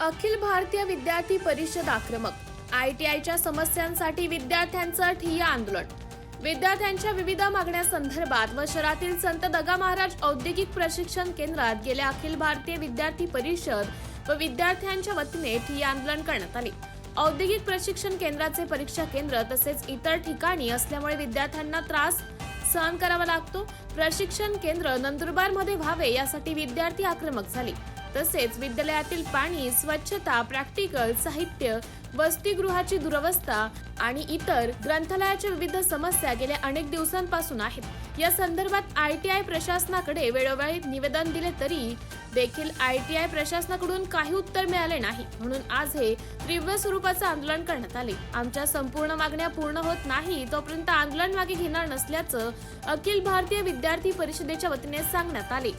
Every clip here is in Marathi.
अखिल भारतीय विद्यार्थी परिषद आक्रमक. आय टी आयच्या समस्यांसाठी विद्यार्थ्यांचं ठिय्या आंदोलन. विद्यार्थ्यांच्या विविध मागण्यासंदर्भात व शहरातील संत दगा महाराज औद्योगिक प्रशिक्षण केंद्रात गेल्या अखिल भारतीय विद्यार्थी परिषद व विद्यार्थ्यांच्या वतीने ठिय्या आंदोलन करण्यात आले. औद्योगिक प्रशिक्षण केंद्राचे परीक्षा केंद्र तसेच इतर ठिकाणी असल्यामुळे विद्यार्थ्यांना त्रास सहन करावा लागतो. प्रशिक्षण केंद्र नंदुरबारमध्ये व्हावे यासाठी विद्यार्थी आक्रमक झाले. तसेच विद्यालयातील पाणी स्वच्छता प्रॅक्टिकल साहित्य वसतिगृहाची दुरवस्था आणि इतर ग्रंथालयाच्या विविध समस्या गेल्या अनेक दिवसांपासून आहेत. या संदर्भात आय टी आय प्रशासनाकडे वेळोवेळी निवेदन दिले तरी देखील आय टी आय प्रशासनाकडून काही उत्तर मिळाले नाही. म्हणून आज हे तीव्र स्वरूपाचं आंदोलन करण्यात आले. आमच्या संपूर्ण मागण्या पूर्ण होत नाही तोपर्यंत आंदोलन मागे घेणार नसल्याचं अखिल भारतीय विद्यार्थी परिषदेच्या वतीने सांगण्यात आले.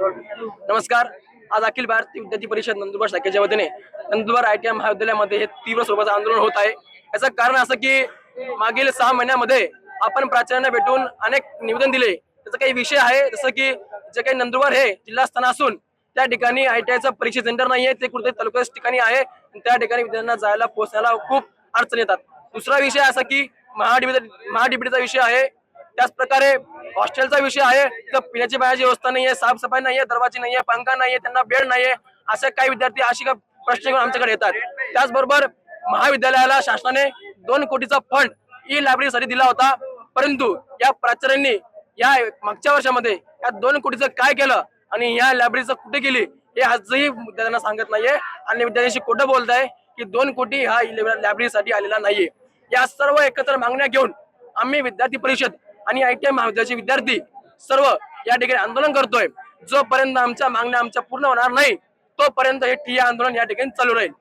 नमस्कार. आज अखिल भारतीय विद्यार्थी परिषद नंदुरबार शाखेच्या वतीने नंदुरबार आय टी आय महाविद्यालयामध्ये हे तीव्र स्वरूपाचं आंदोलन होत आहे. याचं कारण असं की मागील सहा महिन्यामध्ये आपण प्राचार्यांना भेटून अनेक निवेदन दिले. त्याचा काही विषय आहे जसं की जे काही नंदुरबार हे जिल्हास्थान असून त्या ठिकाणी आय टी आयचं परीक्षा सेंटर नाहीये ते कुठे तालुक्याच्या ठिकाणी आहे. आणि त्या ठिकाणी विद्यार्थ्यांना जायला पोहोचायला खूप अडचण येतात. दुसरा विषय असा की महाडिबी महाडीबीचा विषय आहे. त्याच प्रकारे हॉस्टेलचा विषय आहे. तर पिण्याची पाण्याची व्यवस्था नाहीये साफसफाई नाहीये दरवाजे नाहीये पंखा नाहीये त्यांना बेड नाहीये असे काही विद्यार्थी अशी का प्रश्न घेऊन आमच्याकडे येतात. त्याचबरोबर महाविद्यालयाला शासनाने दोन कोटीचा फंड ई लायब्ररीसाठी दिला होता. परंतु या प्राचार्यांनी या मागच्या वर्षामध्ये या दोन कोटीचं काय केलं आणि या लायब्ररीचं कुठे गेली हे आजही विद्यार्थ्यांना सांगत नाहीये. आणि विद्यार्थ्यांशी खोटं बोलत आहे की दोन कोटी हा लायब्ररीसाठी आलेला नाहीये. या सर्व एकत्र मागण्या घेऊन आम्ही विद्यार्थी परिषद आणि आय टी आय महाविद्यालयाचे विद्यार्थी सर्व या ठिकाणी आंदोलन करतोय. जोपर्यंत आमच्या मागण्या आमच्या पूर्ण होणार नाही तोपर्यंत हे ठिय्या आंदोलन या ठिकाणी चालू राहील.